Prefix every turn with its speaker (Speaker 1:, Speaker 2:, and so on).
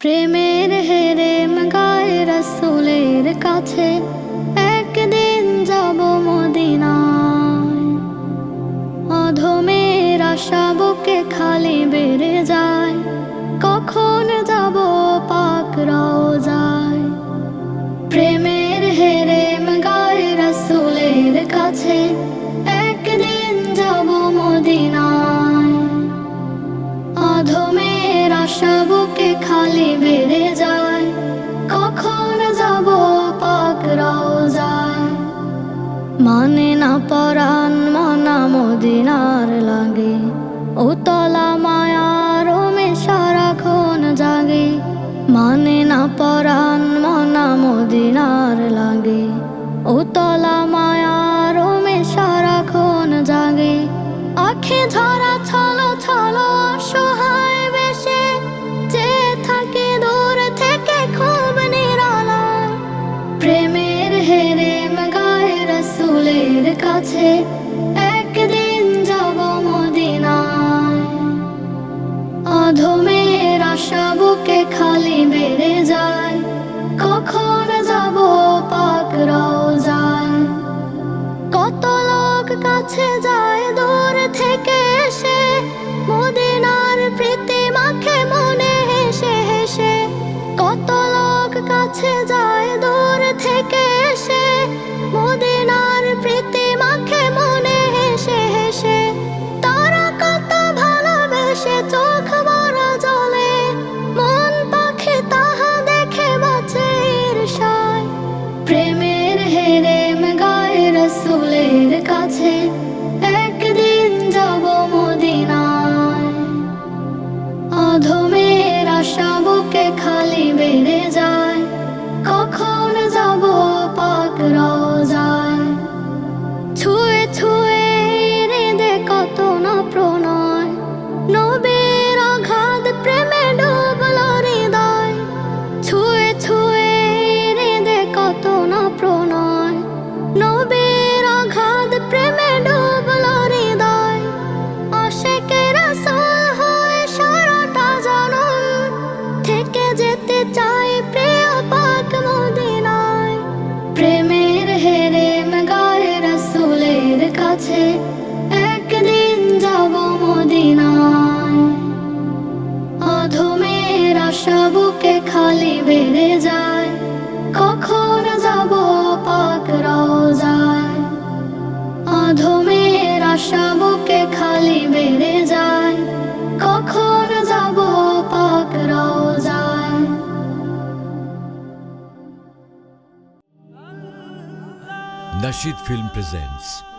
Speaker 1: প্রেমের হেরেম গায়ে রসুলের কাছে, একদিন যাব মদিনায়। অধমের আশা বুকে খালি বেড়ে যায়, কখন যাব পাক যায় প্রেমের হেরেম গায়ে রসুলের কাছে, একদিন যাব মদিনায়। অধমের আশা খালি বেড়ে যায়। কখন যাব পাক যায় মানে না পরাণ, মনা মদিনার লাগে। উতলা মায়ার মে সারাক্ষণ জাগে। মানে না পরাণ, মনা মদিনার লাগে। উতলা মায়ার মে কাছে একদিন যাব মদিনায়। অধমের আশা বুকে খালি বেড়ে যায়। কখন যাব পাক যায় কত লোক কাছে যায় দূর থেকে এসে, মদিনার প্রীতি মাখে মনে হেসে হেসে। কত লোক কাছে যায় একদিন যাব মদিনায়। অধমের আশা খালি বেড়ে কাছে একদিন যাব মদিনায়। অধমের আশা বুকে খালি বেড়ে যায়, কখন যাব পাক যায় অধমের আশা বুকে খালি বেড়ে যায়, কখন যাব পাক যায়
Speaker 2: Nashid Film presents